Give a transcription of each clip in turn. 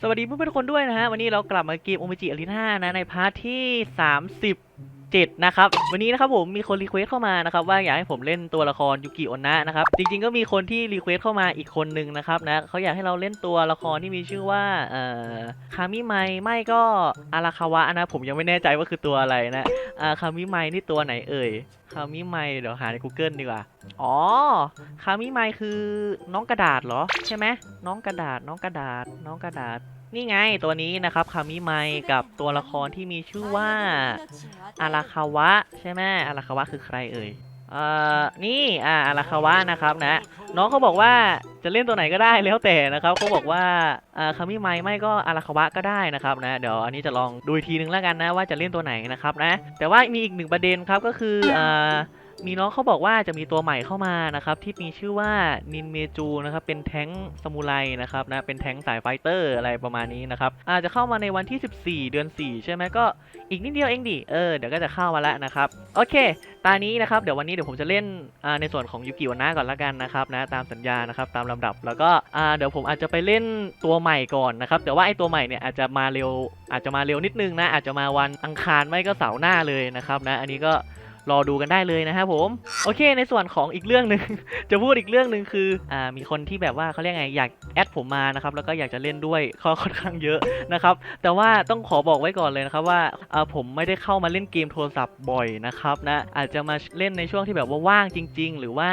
สวัสดีเพื่อนๆทุกคนด้วยนะฮะ วันนี้เรากลับมาเกมโอมิจิอารีนานะ ในพาร์ทที่ 7 นะครับ วันนี้นะครับผมมีคนรีเควสเข้ามานะครับว่าอยากให้ผมเล่นตัวละครยูกิโอนะนะครับ จริงๆก็มีคนที่รีเควสเข้ามาอีกคนนึงนะครับนะเขาอยากให้เราเล่นตัวละครที่มีชื่อว่าเอ่อคามิไมไม่ก็อาราคาวะนะผมยังไม่แน่ใจว่าคือตัวอะไรนะอ่าคามิไมนี่ตัวไหนเอ่ยคามิไมเดี๋ยวหาใน Google ดีกว่า อ๋อ คามิไมคือน้องกระดาษเหรอ ใช่ไหมน้องกระดาษน้องกระดาษน้องกระดาษ นี่ไงตัวนี้นะครับคามิไมกับตัวละครที่มีชื่อว่าอาราคาวะใช่ไหมอาราคาวะคือใครเอ่ยเอ่อนี่อ่าอาราคาวะนะครับนะ น้องเขาบอกว่าจะเล่นตัวไหนก็ได้แล้วแต่นะครับเขาบอกว่าอ่าคามิไมไม่ก็อาราคาวะก็ได้นะครับนะเดี๋ยวอันนี้จะลองดูอีกทีนึงแล้วกันนะว่าจะเล่นตัวไหนนะครับนะแต่ว่ามีอีกหนึ่งประเด็นครับก็คืออ่า มีน้องเขาบอกว่าจะมีตัวใหม่เข้ามานะครับที่มีชื่อว่านินเมจูนะครับเป็นแท้งซามูไรนะครับนะเป็นแท้งสายไฟเตอร์อะไรประมาณนี้นะครับอาจจะเข้ามาในวันที่ 14 เดือน 4 ใช่ไหมก็อีกนิดเดียวเองดิเออเดี๋ยวก็จะเข้ามาแล้วนะครับโอเคตอนนี้นะครับเดี๋ยววันนี้เดี๋ยวผมจะเล่นในส่วนของยูกิวานะก่อนละกันนะครับนะตามสัญญานะครับตามลำดับแล้วก็เดี๋ยวผมอาจจะไปเล่นตัวใหม่ก่อนนะครับแต่ว่าไอ้ตัวใหม่เนี่ยอาจจะมาเร็วอาจจะมาเร็วนิดนึงนะอาจจะมาวันอังคารไม่ก็เสาร์หน้าเลยนะครับนะอันนี้ก็ รอดูกันได้เลยนะครับผมโอเค ในส่วนของอีกเรื่องหนึ่ง จะพูดอีกเรื่องหนึ่งคืออ่ามีคนที่แบบว่าเขาเรียกไงอยากแอดผมมานะครับแล้วก็อยากจะเล่นด้วยข้อค่อนข้างเยอะนะครับแต่ว่าต้องขอบอกไว้ก่อนเลยนะครับว่าอ่าผมไม่ได้เข้ามาเล่นเกมโทรศัพท์บ่อยนะครับนะอาจจะมาเล่นในช่วงที่แบบว่าว่างจริง ๆ หรือว่า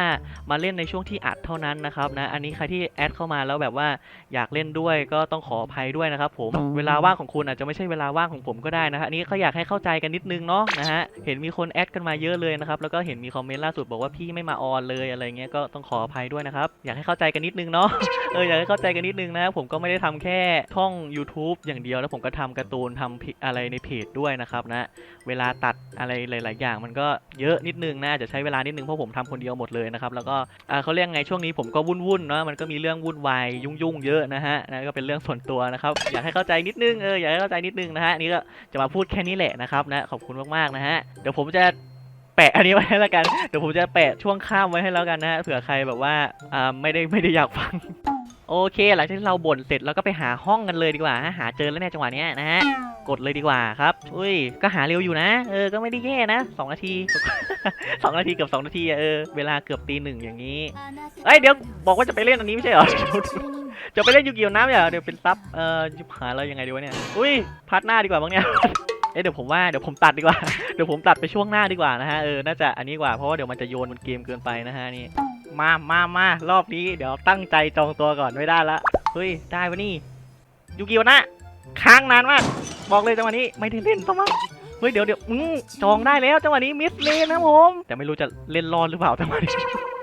มาเล่นในช่วงที่อัดเท่านั้นนะครับนะอันนี้ใครที่แอดเข้ามาแล้วแบบว่าอยากเล่นด้วยก็ต้องขออภัยด้วยนะครับผมเวลาว่างของคุณอาจจะไม่ใช่เวลาว่างของผมก็ได้นะฮะอันนี้เขาอยากให้เข้าใจกันนิดนึงเนาะนะฮะเห็นมีคนแอดกันมาเยเยอะเลยนะครับ แล้วก็เห็นมีคอมเมนต์ล่าสุดบอกว่าพี่ไม่มาออนเลยอะไรเงี้ยก็ต้องขออภัยด้วยนะครับ อยากให้เข้าใจกันนิดนึงเนาะเอออยากให้เข้าใจกันนิดนึงนะผมก็ไม่ได้ทำแค่ช่อง YouTube อย่างเดียวแล้วผมก็ทำการ์ตูนทำอะไรในเพจด้วยนะครับนะเวลาตัดอะไรหลาย ๆ อย่างมันก็เยอะนิดนึงนะอาจะใช้เวลานิดนึงเพราะผมทำคนเดียวหมดเลยนะครับแล้วก็เขาเรียกไงช่วงนี้ผมก็วุ่นๆเนาะมันก็มีเรื่องวุ่นวายยุ่งๆเยอะนะฮะนะก็เป็นเรื่องส่วนตัวนะครับอยากให้เข้าใจนิดนึงเอออยากให้เข้าใจนิดนึงนะฮะนี่ก็จะมาพูดแค่นี้แหละนะครับนะขอบคุณมากๆนะฮะเดี๋ยวผมจะ แปะอันนี้ไว้ให้แล้วกัน เดี๋ยวผมจะแปะช่วงข้ามไว้ให้แล้วกันนะฮะเผื่อใครแบบว่าอ่าไม่ได้ไม่ได้อยากฟัง โอเค หลังจากที่เราบ่นเสร็จแล้วก็ไปหาห้องกันเลยดีกว่าฮะหาเจอแล้วในยจังหวะเนี้ยนะฮะกดเลยดีกว่าครับ อุ้ย ก็หาเร็วอยู่นะ เออ ก็ไม่ได้แย่นะสองนาทีสองนาทีเกือบสองนาทีเออ เวลาเกือบตีหนึ่งอย่างนี้ เอ้ย เดี๋ยวบอกว่าจะไปเล่นอันนี้ไม่ใช่เหรอ จะไปเล่นยูกิโอน้ำเหรอ เดี๋ยวเป็นซับ เออยุบหาเรายังไงดีวะเนี่ย อุ้ย พัดหน้าดีกว่าบ้างเนี่ย เอ้ยเดี๋ยวผมว่าเดี๋ยวผมตัดดีกว่า เดี๋ยวผมตัดไปช่วงหน้าดีกว่านะฮะ เออ น่าจะอันนี้กว่า เพราะว่าเดี๋ยวมันจะโยนบนเกมเกินไปนะฮะนี่ มา มามารอบนี้เดี๋ยวตั้งใจจองตัวก่อนไม่ได้ละ เฮ้ย ได้ปะนี่ ยูกิโอนะ ค้างนานมาก บอกเลยจังหวะนี้ไม่ได้เล่นซะมั้งเฮ้ย เดี๋ยวเดี๋ยวอืมจองได้แล้วจังหวะนี้มิสเลนนะผม แต่ไม่รู้จะเล่นรอดหรือเปล่าจังหวะนี้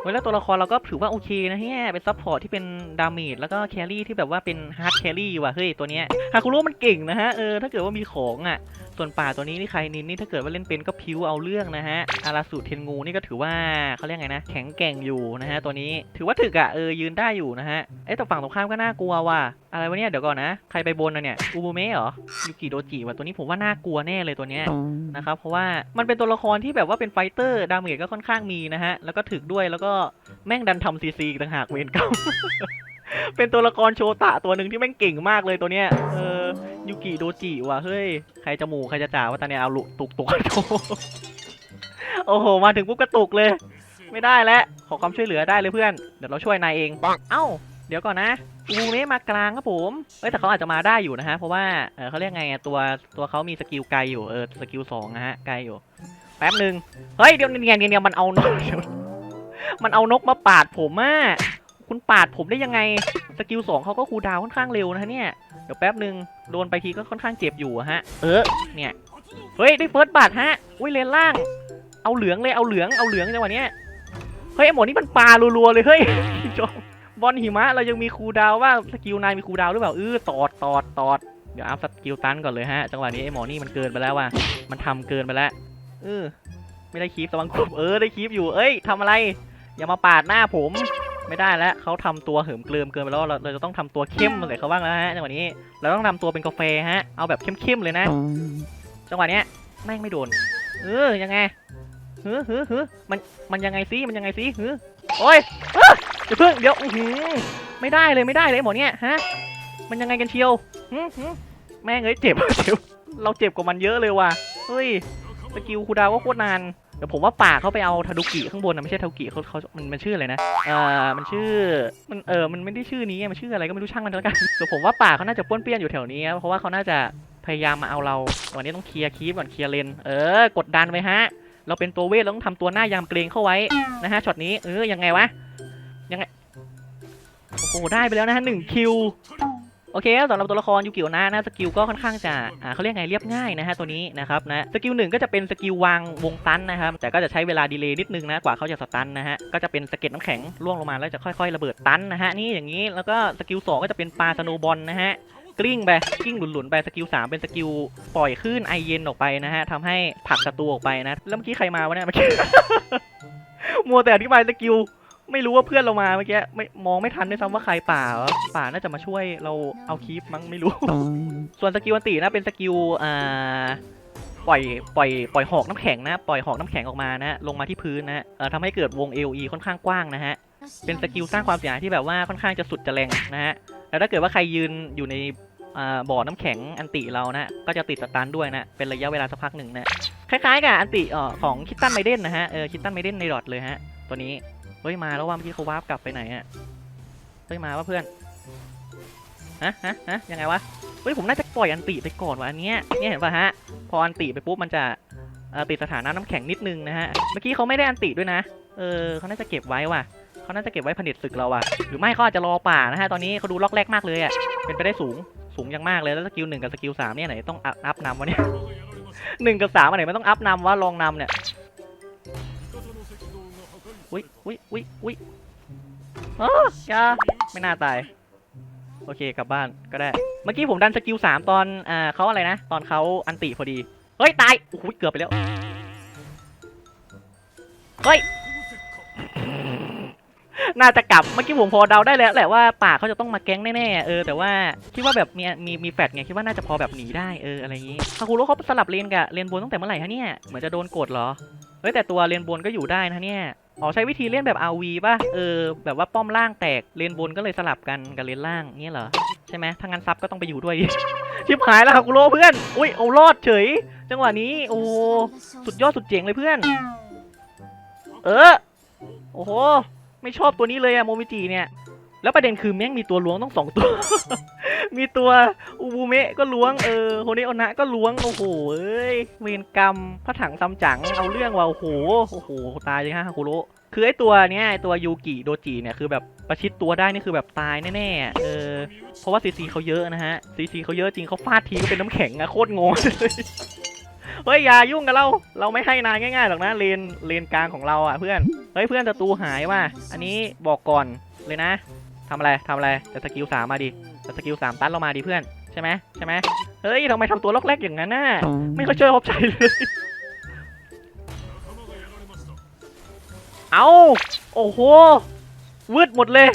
เฮ้แล้วตัวละครเราก็ถือว่าโอเคนะเฮียเป็นซัพพอร์ตที่เป็นดาเมจแล้วก็แครี่ที่แบบว่าเป็นฮาร์ดแครี่ว่ะเฮ้ยตัวเนี้ยฮาคุโร่มันเก่งนะฮะเออถ้าเกิดว่ามีของอะ ส่วนป่าตัวนี้นี่ใครนินนี่ถ้าเกิดว่าเล่นเป็นก็พิ้วเอาเรื่องนะฮะอาราสุเทนงูนี่ก็ถือว่าเขาเรียกไงนะ แข็งแกร่งอยู่นะฮะตัวนี้ถือว่าถึกอะเออยืนได้อยู่นะฮะเอ้ยแต่ฝั่งตรงข้ามก็น่ากลัวว่ะอะไรวะเนี่ยเดี๋ยวก่อนนะใครไปบนนะเนี่ยอูบูเมะเหรอยูกิโดจิว่ะตัวนี้ผมว่าน่ากลัวแน่เลยตัวเนี้ยนะครับเพราะว่ามันเป็นตัวละครที่แบบว่าเป็นไฟเตอร์ดาเมจก็ค่อนข้างมีนะฮะแล้วก็ถึกด้วยแล้วก็แม่งดันทำซีซีอีกต่างหากเวนเก่า เป็นตัวละครโชตะตัวหนึ่งที่แม่งเก่งมากเลยตัวเนี้ย เออยูกิโดจิว่ะ เฮ้ย ใครจะหมู่ใครจะจ่าว่าตอนเนี้ยเอาลุตุกตุกโชว์โอ้โห มาถึงปุ๊บกระตุกเลย ไม่ได้แล้วขอความช่วยเหลือได้เลยเพื่อน เดี๋ยวเราช่วยนายเอง เอ้า เดี๋ยวก่อนนะอูเมะมากลางครับผม เอ้ยแต่เขาอาจจะมาได้อยู่นะฮะ เพราะว่า เออเขาเรียกไงอะตัวตัวเขามีสกิลไกลอยู่ เออสกิลสองนะฮะไกลอยู่ แป๊บหนึ่งเฮ้ยเดี๋ยวเนี่ยเนี่ยเนี่ยมันเอานกเดี๋ยวมันเอานกมาปาดผมอะ คุณปาดผมได้ยังไง สกิลสองเขาก็คูดาวค่อนข้างเร็วนะเนี่ย เดี๋ยวแป๊บหนึ่งโดนไปทีก็ค่อนข้างเจ็บอยู่ฮะ เออ เนี่ย เฮ้ย ได้เฟิร์สบาทฮะ อุ้ยเลนล่าง เอาเหลืองเลย เอาเหลือง เอาเหลืองจังหวะเนี้ย เฮ้ยไอหมอนี่มันปลารัวๆเลยเฮ้ยบอลหิมะเรายังมีคูดาวว่าสกิลนายมีคูดาวหรือเปล่าเออตอดตอดตอด เดี๋ยวอัพสกิลตันก่อนเลยฮะ จังหวะนี้ไอหมอนี่มันเกินไปแล้วว่ะ มันทำเกินไปแล้ว เออ ไม่ได้คีฟตะวังคุบเออ ได้คีฟอยู่ เอ้ยทำอะไร อย่ามาปาดหน้าผม ไม่ได้แล้วเขาทำตัวเหิมเกลิมเกินไปแล้วเราเราจะต้องทำตัวเข้มใส่เขาบ้างแล้วฮะจังหวะนี้เราต้องทำตัวเป็นกาแฟฮะเอาแบบเข้มๆเลยนะจังหวะเนี้ยแม่งไม่โดนเออยังไงเฮ้อเฮ้อเฮ้อมันมันยังไงซิมันยังไงซิเฮ้อโอ้ยเอ้อเดี๋ยวเพิ่งเดี๋ยวอื้อหือไม่ได้เลยไม่ได้เลยไอ้หมอเนี้ยฮะมันยังไงกันเชียวหึหึแม่งเอ้ยเจ็บเจ็บเราเจ็บกว่ามันเยอะเลยว่ะเฮ้ยสกิลคูลดาวน์ก็โคตรนานเดี๋ยวผมว่าป่าเขาไปเอาทาดุกิข้างบนนะไม่ใช่ทาดุกิเขาเขามันมันชื่ออะไรนะเอ่อมันชื่อมันเออมันไม่ได้ชื่อนี้มันชื่ออะไรก็ไม่รู้ช่างมันแล้วกันเดี๋ยวผมว่าป่าเขาน่าจะป้วนเปี้ยนอยู่แถวนี้ครับเพราะว่าเขาน่าจะพยายามมาเอาเราวันนี้ต้องเคลียร์คีบก่อนเคลียร์เลนเออกดดันไว้ฮะ เราเป็นตัวเวทเราต้องทำตัวหน้ายามเกรงเข้าไว้นะฮะช็อตนี้เออยังไงวะยังไงโอ้โหได้ไปแล้วนะฮะหนึ่งคิว โอเคสำหรับตัวละครยูกิโอนะนะสกิลก็ค่อนข้างจะอ่าเขาเรียกไงเรียบง่ายนะฮะตัวนี้นะครับนะสกิลหนึ่งก็จะเป็นสกิลวางวงตันนะครับแต่ก็จะใช้เวลาดีเลย์นิดนึงนะกว่าเขาจะสตันนะฮะก็จะเป็นสเก็ดน้ำแข็งร่วงลงมาแล้วจะค่อยๆระเบิดตันนะฮะนี่อย่างนี้แล้วก็สกิลสองก็จะเป็นปลาสโนบอลนะฮะกลิ้งไปกลิ้งหลุนๆไปสกิลสามเป็นสกิลปล่อยคลื่นไอเย็นออกไปนะฮะทำให้ผลักศัตรูออกไปนะ แล้วเมื่อกี้ใครมาวะเนี่ยเมื่อกี้มัวแต่อธิบายสกิล ไม่รู้ว่าเพื่อนเรามาเมื่อกี้ไม่มองไม่ทันด้วยซ้ำว่าใครป่าวะป่าน่าจะมาช่วยเราเอาคีปมั้งไม่รู้ ส่วนสกิลอันตินะเป็นสกิลอ่าปล่อยปล่อยปล่อยหอกน้ำแข็งนะปล่อยหอกน้ำแข็งออกมานะลงมาที่พื้นนะเอ่อทำให้เกิดวง AOE ค่อนข้างกว้างนะฮะเป็นสกิลสร้างความเสียหายที่แบบว่าค่อนข้างจะสุดจะแรงนะฮะแล้วถ้าเกิดว่าใครยืนอยู่ในอ่าบ่อน้ำแข็งอันติเรานะก็จะติดสตันด้วยนะเป็นระยะเวลาสักพักหนึ่งนะคล้ายๆกับอันติเอ่อของคิตตันไมเดนนะฮะเออคิตตันไมเดนในดอทเลยฮะตัวนี้ เฮ้ยมาแล้วว่าเมื่อกี้เขาวาร์ปกลับไปไหนอะเฮ้ยมาว่าเพื่อนฮะฮะฮะยังไงวะเฮ้ยผมน่าจะปล่อยอันติไปก่อนวะอันเนี้ยเนี่ยเห็นป่ะฮะพออันติไปปุ๊บมันจะเอ่อติดสถานะน้ำแข็งนิดนึงนะฮะเมื่อกี้เขาไม่ได้อันติด้วยนะเออเขาน่าจะเก็บไว้ว่ะเขาน่าจะเก็บไว้ผลิตศึกเราว่ะหรือไม่เขาอาจจะรอป่านะฮะ ตอนนี้เขาดูล็อกแรกมากเลยอะเป็นไปได้สูง สูงย่างมากเลย แล้วสกิลหนึ่งกับสกิลสามเนี่ยไหนต้องอัพนำวะเนี่ยหนึ่งกับสามอันไหนไม่ต้องอัพนำวะลองนำเนี่ย อุ้ยอุ้ยอุ้ยอุ้ยอ๋อยาไม่น่าตาย โอเคกลับบ้านก็ได้ เมื่อกี้ผมดันสกิลสามตอนอ่าเขาอะไรนะ ตอนเขาอันติพอดี เฮ้ย ตายโอ้โหเกือบไปแล้ว เฮ้ย น่าจะกลับ เมื่อกี้ผมพอเดาได้แล้วแหละว่าป่าเขาจะต้องมาแก๊งแน่ๆ เออ แต่ว่าคิดว่าแบบมีมีมีแฟดไงคิดว่าน่าจะพอแบบหนีได้เอออะไรอย่างงี้คาคุโร่เขาสลับเลนกับเลนบนตั้งแต่เมื่อไหร่ฮะเนี่ย เหมือนจะโดนกดเหรอ เฮ้ยแต่ตัวเลนบนก็อยู่ได้นะเนี่ย อ๋อใช้วิธีเล่นแบบ RV ป่ะ เออ แบบว่าป้อมล่างแตก เลนบนก็เลยสลับกันกับเลนล่างเงี้ยเหรอ ใช่ไหมถ้างั้นซับก็ต้องไปอยู่ด้วย ชิบหายแล้วครับกูโลเพื่อน อุ้ยเอารอดเฉย จังหวะนี้ โอ้สุดยอดสุดเจ๋งเลยเพื่อน เออ โอ้โห ไม่ชอบตัวนี้เลยอะโมมิจิเนี่ย แล้วประเด็นคือแม่งมีตัวล้วงต้องสองตัว มีตัวอูบูเมะก็ล้วง เออโฮเนโอนะก็ล้วง โอ้โหเอ้ย เวรกรรมพระถังซัมจั๋งเอาเรื่องว่ะ โอ้โห โอ้โห ตายเลยฮะฮาคุโรคือไอตัวเนี้ยตัวยูกิโดจิเนี่ยคือแบบประชิดตัวได้นี่คือแบบตายแน่ๆ เออ เพราะว่าซีซีเขาเยอะนะฮะ ซีซีเขาเยอะจริงเขาฟาดทีก็เป็นน้ำแข็งอะโคตรงงเลยเฮ้ยอย่ายุ่งกับเรา เราไม่ให้นายง่ายๆหรอกนะเลนเลนกลางของเราอะเพื่อน เฮ้ยเพื่อนศัตรูหายว่ะ อันนี้บอกก่อนเลยนะ ทำอะไรทำอะไรแต่สกิลสามมาดิแต่สกิลสามตันเรามาดิเพื่อนใช่ไหมใช่ไหมเฮ้ยทำไมทำตัวล็อกแรกอย่างนั้นน่ะไม่ค่อยช่วยพบใจเลยเอาโอ้โหวืดหมดเลย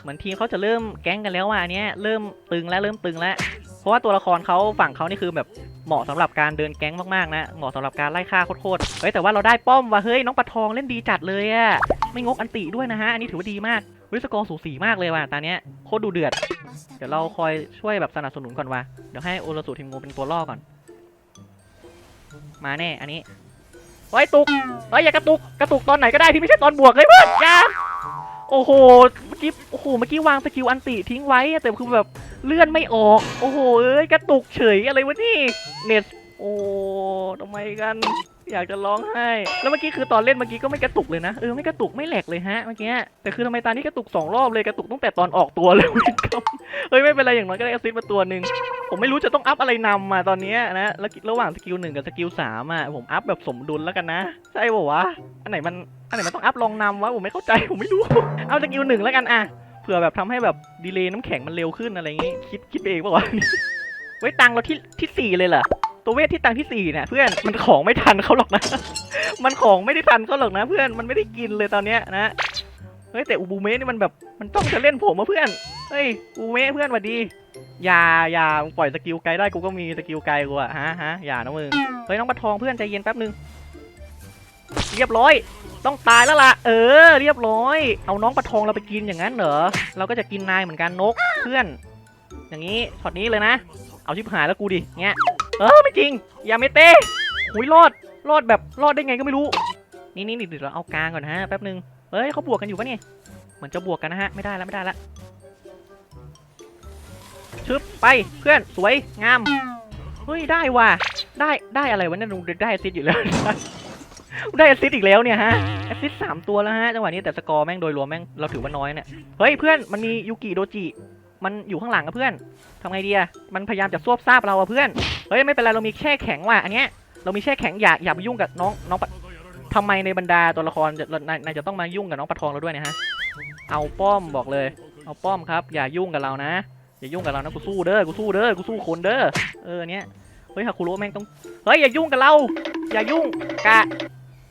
เหมือนทีมเขาจะเริ่มแก๊งกันแล้วว่ะอันเนี้ยเริ่มตึงแล้วเริ่มตึงแล้วเพราะว่าตัวละครเขาฝั่งเขานี่คือแบบเหมาะสำหรับการเดินแก๊งมากๆนะเหมาะสำหรับการไล่ฆ่าโคตรๆเฮ้ยแต่ว่าเราได้ป้อมว่ะเฮ้ยน้องปลาทองเล่นดีจัดเลยอะไม่งกอันติด้วยนะฮะอันนี้ถือว่าดีมาก เฮ้ยสกอร์สูสีมากเลยว่ะตอนเนี้ยโคตรดูเดือด เดี๋ยวเราคอยช่วยแบบสนับสนุนก่อนว่ะเดี๋ยวให้โอรสุทีมงูเป็นตัวล่อก่อน มาแน่อันนี้เฮ้ยตุกเฮ้ยอย่ากระตุกกระตุกตอนไหนก็ได้ที่ไม่ใช่ตอนบวกเลยเพื่อนอย่าโอ้โหเมื่อกี้โอ้โหเมื่อกี้วางสกิลอันติทิ้งไว้แต่คือแบบเลื่อนไม่ออกโอ้โหเอ้ยกระตุกเฉยอะไรวะนี่เน็ตโอ้ทำไมกัน อยากจะร้องไห้ แล้วเมื่อกี้คือตอนเล่นเมื่อกี้ก็ไม่กระตุกเลยนะ เออไม่กระตุกไม่แหลกเลยฮะเมื่อกี้ แต่คือทำไมตานี้กระตุกสองรอบเลยกระตุกตั้งแต่ตอนออกตัวเลยครับ เฮ้ยไม่เป็นไรอย่างน้อยก็ได้อซิสมาตัวหนึ่งผมไม่รู้จะต้องอัพอะไรนำมาตอนนี้นะแล้วระหว่างสกิลหนึ่งกับสกิลสามอะผมอัพแบบสมดุลแล้วกันนะ ใช่ป่าวะ อันไหนมันอันไหนมันต้องอัพลองนำวะผมไม่เข้าใจผมไม่รู้ เอาสกิลหนึ่งแล้วกันอะเผื่อแบบทำให้แบบดีเลย์น้ำแข็งมันเร็วขึ้นอะไรอย่างงี้ คิดคิดเองป่าวะไว้ตังเราที่ที่สี่เลยเหรอ ตัวเวทที่ตังที่สี่เนี่ยเพื่อนมันของไม่ทันเขาหรอกนะ มันของไม่ได้ทันเขาหรอกนะ เพื่อนมันไม่ได้กินเลยตอนเนี้ยนะเฮ้ยแต่อูบูเมะนี่มันแบบมันต้องจะเล่นผมมาเพื่อนเฮ้ยอูเมะเพื่อนสวัสดีอย่าอย่ามึงปล่อยสกิลไกลได้กูก็มีสกิลไกลกูอะฮะฮะอย่านะมึงเฮ้ยน้องปลาทองเพื่อนใจเย็นแป๊บนึงเรียบร้อย ต้องตายแล้วล่ะ เออ เรียบร้อย เอาน้องปลาทองเราไปกินอย่างนั้นเหรอ เราก็จะกินนายเหมือนกันนกเพื่อน อย่างนี้ช็อตนี้เลยนะ เอาชิบหายแล้วกูดิเงี้ยเออไม่จริง อย่าไม่เต้หุยรอดรอดแบบรอดได้ไงก็ไม่รู้ นี่นี่เดี๋ยวเราเอากลางก่อนนะฮะแป๊บนึงเฮ้ยเขาบวกกันอยู่ปะเนี่ยเหมือนจะบวกกันนะฮะไม่ได้แล้วไม่ได้แล้วชึบไปเพื่อนสวยงามเฮ้ยได้ว่ะได้ได้อะไรวะเนี่ยได้แอซิสอยู่แล้วได้แอซิสอีกแล้วเนี่ยฮะแอซิสสามตัวแล้วฮะจังหวะนี้แต่สกอร์แม่งโดยรวมแม่งเราถือว่าน้อยเนี่ยเฮ้ยเพื่อนมันมียูกิโดจิ มันอยู่ข้างหลังอะเพื่อนทำไงดีอะมันพยายามจะซวบซาบเราอะเพื่อน เฮ้ยไม่เป็นไรเรามีแช่แข็งว่ะอันเนี้ย เรามีแช่แข็งอย่าอย่าไปยุ่งกับน้องน้องทำไมในบรรดาตัวละครจะนายจะต้องมายุ่งกับน้องปลาทองเราด้วยนี่ยฮะ เอาป้อมบอกเลย เอาป้อมครับ อย่ายุ่งกับเรานะ อย่ายุ่งกับเรานะกูสู้เด้อ กูสู้เด้อ กูสู้คนเด้อ เออเนี้ย เฮ้ยฮาคุโร่แม่งต้อง เฮ้ยอย่ายุ่งกับเรา อย่ายุ่งกะ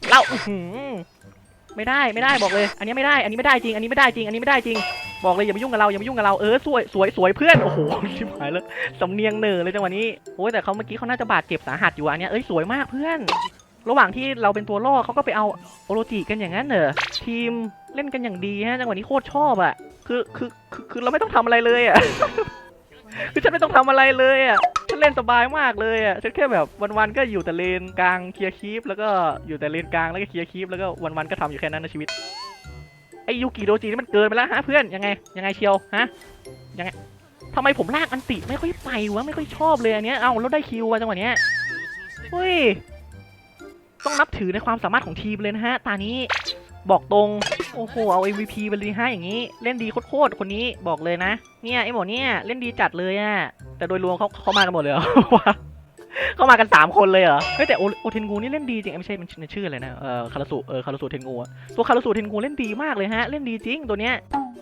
เราอื้อ ไม่ได้ไม่ได้บอกเลย อันนี้ไม่ได้อันนี้ไม่ได้จริง อันนี้ไม่ได้จริง อันนี้ไม่ได้จริง บอกเลยอย่ามายุ่งกับเราอย่ามายุ่งกับเราเออสวยสวยสวยเพื่อนโอ้โหชิบหายแล้วสำเนียงเหน่อเลยจังหวะนี้โอ้ยแต่เขาเมื่อกี้เขาน่าจะบาดเจ็บสาหัสอยู่อันนี้เอ้ยสวยมากเพื่อน ระหว่างที่เราเป็นตัวล่อเขาก็ไปเอาโอโรจิกันอย่างนั้นเหรอทีมเล่นกันอย่างดีฮะจังหวะนี้โคตรชอบอะคือคือคือคือเราไม่ต้องทำอะไรเลยอะคือฉันไม่ต้องทำอะไรเลยอะ ฉันเล่นสบายมากเลยอะฉันแค่แบบวันๆก็อยู่แต่เลนกลางเคลียร์คีปแล้วก็อยู่แต่เลนกลางแล้วก็เคลียร์คีปแล้วก็วันๆก็ทำอยู่แค่นั้นในชีวิตไอยูกิโดจินี่มันเกินไปแล้วฮะเพื่อนยังไงยังไงเชียวฮะยังไงทำไมผมลากอันติไม่ค่อยไปวะไม่ค่อยชอบเลยอันเนี้ยเอ้าแล้วได้คิววะจังหวะเนี้ยเฮ้ยต้องนับถือในความสามารถของทีมเลยนะฮะตานี้ บอกตรง โอ้โห เอา MVP ไปเลยฮะอย่างนี้ เล่นดีโคตรคนนี้บอกเลยนะ เนี่ยไอ้หมอเนี่ยเล่นดีจัดเลยอะแต่โดยรวมเขาเขามากันหมดเลยเหรอว่าเขามากัน3คนเลยเหรอ เฮ้ยแต่โอโอเทนกูนี่เล่นดีจริงไม่ใช่มันมันชื่ออะไรนะ เออคาราสุเออคาราสุเทนกูอะตัวคาราสุเทนกูเล่นดีมากเลยฮะ เล่นดีจริงตัวเนี้ย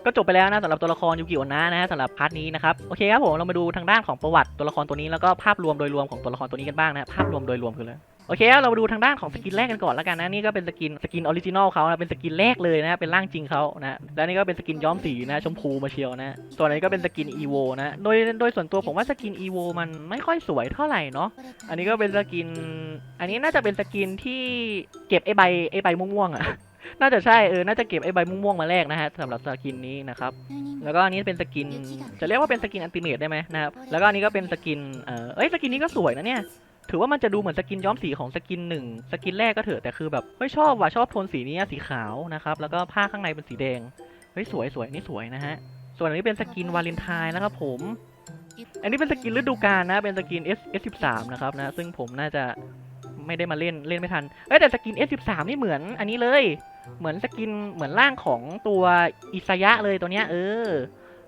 ก็จบไปแล้วนะสำหรับตัวละครยูกิโอนะนะฮะสำหรับพาร์ทนี้นะครับโอเคครับผมเรามาดูทางด้านของประวัติตัวละครตัวนี้แล้วก็ภาพรวมโดยรวมของตัวละครตัวนี้กันบ้างนะภาพรวมโดยรวมคืออะไร โอเคเรามาดูทางด้านของสกินแรกกันก่อนแล้วกันนะนี่ก็เป็นสกินสกินออริจินอลเขานะเป็นสกินแรกเลยนะเป็นร่างจริงเขานะแล้วนี่ก็เป็นสกินย้อมสีนะชมพูมาเชียวนะส่วนอันนี้ก็เป็นสกินอีโวนะโดยโดยส่วนตัวผมว่าสกินอีโวมันไม่ค่อยสวยเท่าไหร่เนาะอันนี้ก็เป็นสกิน อันนี้น่าจะเป็นสกินที่เก็บไอใบไอใบม่วงๆอะน่าจะใช่เออ น่าจะเก็บไอ้ใบม่วงๆมาแลกนะฮะสำหรับสกินนี้นะครับ แล้วก็อันนี้เป็นสกิน จะเรียกว่าเป็นสกินอันติเมตได้ไหมนะครับ แล้วก็อันนี้ก็เป็นสกิน เออเอ้ย สกินนี้ก็สวยนะเนี่ย ถือว่ามันจะดูเหมือนสกินย้อมสีของสกินหนึ่งสกินแรกก็เถอะแต่คือแบบเฮ้ยชอบว่ะชอบโทนสีนี้สีขาวนะครับแล้วก็ผ้าข้างในเป็นสีแดงเฮ้ยสวยสวยนี่สวยนะฮะส่วนอันนี้เป็นสกินวาเลนไทน์นะครับผม อันนี้เป็นสกินฤดูกาลนะ เป็นสกิน S S13 นะครับนะ ซึ่งผมน่าจะไม่ได้มาเล่นเล่นไม่ทัน เอ้ยแต่สกิน S13 นี่เหมือนอันนี้เลย เหมือนสกินเหมือนร่างของตัวอิซายะเลยตัวเนี้ยเออ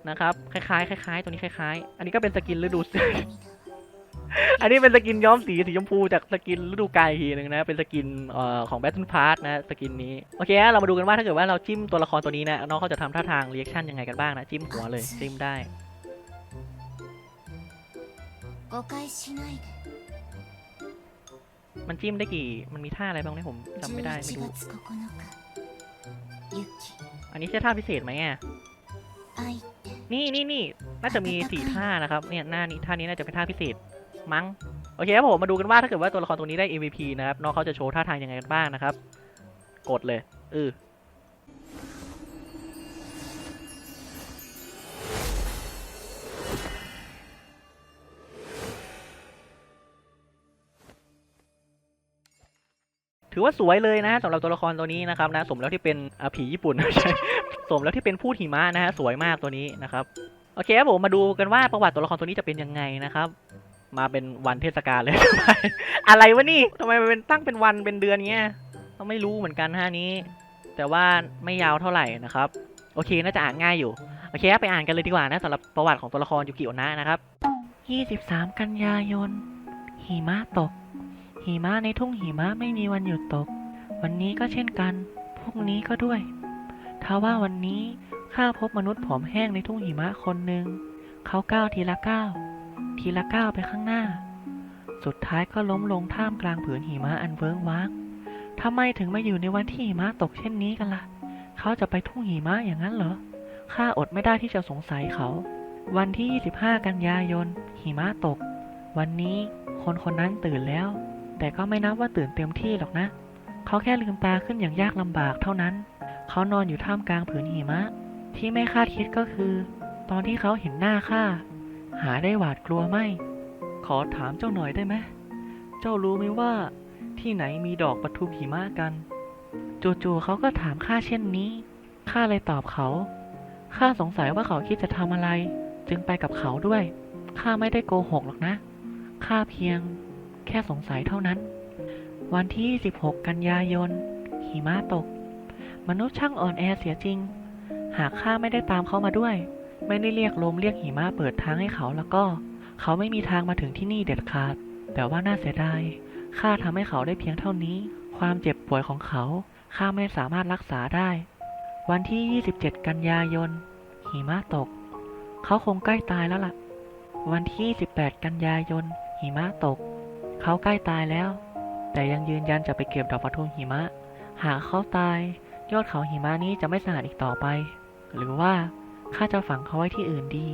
นะครับ คล้ายๆคล้ายๆ ตัวนี้คล้ายๆ อันนี้ก็เป็นสกินฤดู อันนี้เป็นสกินย้อมสีสีชมพูจากสกินฤดูกาลอีกทีหนึ่งนะ เป็นสกินเอ่อของ Battle Pass นะ สกินนี้ โอเคฮะเรามาดูกันว่าถ้าเกิดว่าเราจิ้มตัวละครตัวนี้นะ น้องเขาจะทำท่าทางเรีแอคชั่นยังไงกันบ้างนะ จิ้มหัวเลย จิ้มได้ 誤解しないで มันจิ้มได้กี่ มันมีท่าอะไรบ้างเนี่ยผมจำไม่ได้ไม่ 11 รู้ 月9日ユキ อันนี้ใช่ท่าพิเศษไหมอ่ะ 愛って นี่นี่นี่น่าจะมีสี่ท่านะครับ เนี่ยหน้านี้ท่านี้น่าจะเป็นท่าพิเศษ มั้งโอเคครับผมมาดูกันว่าถ้าเกิดว่าตัวละครตัวนี้ได้ MVP นะครับน้องเขาจะโชว์ท่าทางยังไงกันบ้างนะครับ กดเลยเออถือว่าสวยเลยนะสำหรับตัวละครตัวนี้นะครับนะสมแล้วที่เป็นอผีญี่ปุ่นใช่สมแล้วที่เป็นผู้หิมะนะฮะสวยมากตัวนี้นะครับโอเคครับผมมาดูกันว่าประวัติตัวละครตัวนี้จะเป็นยังไงนะครับ มาเป็นวันเทศกาลเลย อะไรวะนี่ทำไมมันเป็นตั้งเป็นวันเป็นเดือนเงี้ยก็ไม่รู้เหมือนกันฮะนี้ แต่ว่าไม่ยาวเท่าไหร่นะครับ โอเคน่าจะอ่านง่ายอยู่ โอเคไปอ่านกันเลยดีกว่านะสำหรับประวัติของตัวละครยูกิโอนะนะครับ 23 กันยายน หิมะตก หิมะในทุ่งหิมะไม่มีวันหยุดตก วันนี้ก็เช่นกัน พรุ่งนี้ก็ด้วยทว่าวันนี้ข้าพบมนุษย์ผอมแห้งในทุ่งหิมะคนหนึ่ง เขาก้าวทีละก้าว ทีละก้าวไปข้างหน้า สุดท้ายก็ล้มลงท่ามกลางผืนหิมะอันเวิ้งว้างทำไมถึงมาอยู่ในวันที่หิมะตกเช่นนี้กันล่ะ เขาจะไปทุ่งหิมะอย่างนั้นเหรอ ข้าอดไม่ได้ที่จะสงสัยเขา วันที่ 25 กันยายน หิมะตก วันนี้คนคนนั้นตื่นแล้ว แต่ก็ไม่นับว่าตื่นเต็มที่หรอกนะ เขาแค่ลืมตาขึ้นอย่างยากลำบากเท่านั้น เขานอนอยู่ท่ามกลางผืนหิมะ ที่ไม่คาดคิดก็คือ ตอนที่เขาเห็นหน้าข้า หาได้หวาดกลัวไหม ขอถามเจ้าหน่อยได้ไหม เจ้ารู้ไหมว่า ที่ไหนมีดอกปทุมหิมะกัน จู่ๆเขาก็ถามข้าเช่นนี้ ข้าเลยตอบเขา ข้าสงสัยว่าเขาคิดจะทำอะไร จึงไปกับเขาด้วย ข้าไม่ได้โกหกหรอกนะ ข้าเพียง แค่สงสัยเท่านั้น วันที่ 16 กันยายน หิมะตก มนุษย์ช่างอ่อนแอเสียจริง หากข้าไม่ได้ตามเขามาด้วย ไม่ได้เรียกลมเรียกหิมะเปิดทางให้เขาแล้วก็ เขาไม่มีทางมาถึงที่นี่เด็ดขาด แต่ว่าน่าเสียดายข้าทำให้เขาได้เพียงเท่านี้ ความเจ็บป่วยของเขาข้าไม่สามารถรักษาได้ วันที่ 27 กันยายน หิมะตก เขาคงใกล้ตายแล้วล่ะ วันที่18กันยายน หิมะตก เขาใกล้ตายแล้ว แต่ยังยืนยันจะไปเก็บดอกปทุมหิมะ หากเขาตาย ยอดเขาหิมะนี้จะไม่สะอาดอีกต่อไป หรือว่า ข้าจะฝังเขาไว้ที่อื่นดี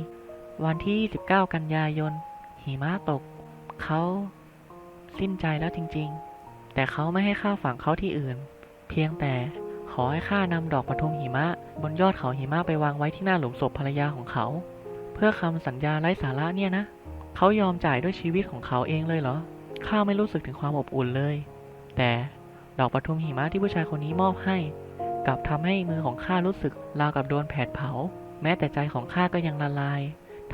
วันที่ 19 กันยายน หิมะตก เขาสิ้นใจแล้วจริงๆ แต่เขาไม่ให้ข้าฝังเขาที่อื่น เพียงแต่ขอให้ข้านำดอกปทุมหิมะ บนยอดเขาหิมะไปวางไว้ที่หน้าหลุมศพภรรยาของเขา เพื่อคำสัญญาไร้สาระเนี่ยนะ เขายอมจ่ายด้วยชีวิตของเขาเองเลยเหรอ ข้าไม่รู้สึกถึงความอบอุ่นเลย แต่ดอกปทุมหิมะที่ผู้ชายคนนี้มอบให้ กลับทำให้มือของข้ารู้สึกราวกับโดนแผดเผา แม้แต่ใจของข้าก็ยังละลาย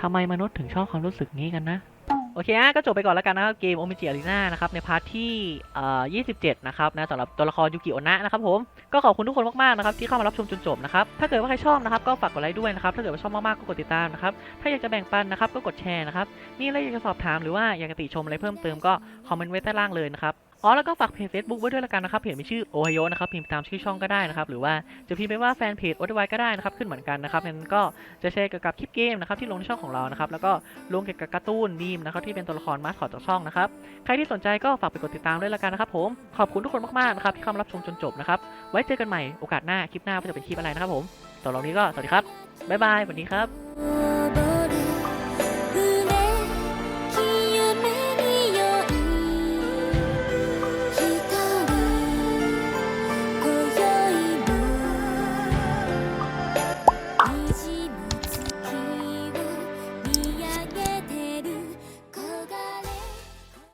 ทำไมมนุษย์ถึงชอบความรู้สึกนี้กันนะ โอเคฮะก็จบไปก่อนแล้วกันนะครับเกมโอมิจิอารีนานะครับในพาร์ทที่เอ่อ27 นะครับนะสำหรับตัวละครยูกิโอนะนะครับผม ก็ขอบคุณทุกคนมากๆนะครับที่เข้ามารับชมจนจบนะครับ ถ้าเกิดว่าใครชอบนะครับก็ฝากกดไลค์ด้วยนะครับ ถ้าเกิดว่าชอบมากๆก็กดติดตามนะครับ ถ้าอยากจะแบ่งปันนะครับก็กดแชร์นะครับ มีอะไรอยากจะสอบถามหรือว่าอยากจะติชมอะไรเพิ่มเติมก็คอมเมนต์ไว้ใต้ล่างเลยนะครับ อ๋อแล้วก็ฝากเพจ Facebook ไว้ด้วยละกันนะครับเพจมีชื่อโอไฮโอนะครับพิมพ์ตามชื่อช่องก็ได้นะครับหรือว่าจะพิมพ์ไปว่าแฟนเพจโอเดวายก็ได้นะครับขึ้นเหมือนกันนะครับนั้นก็จะแชร์เกี่ยวกับคลิปเกมนะครับที่ลงในช่องของเรานะครับแล้วก็ลงเกี่ยวกับการ์ตูนมีมนะครับที่เป็นตัวละครมาสคอตจากช่องนะครับใครที่สนใจก็ฝากไปกดติดตามด้วยละกันนะครับผมขอบคุณทุกคนมากๆนะครับที่เข้ามารับชมจนจบนะครับไว้เจอกันใหม่โอกาสหน้าคลิปหน้าว่าจะเป็นคลิปอะไรนะครับผมสำหรับวันนี้ก็สวัสดีครับบ๊ายบายสวัสดีครับ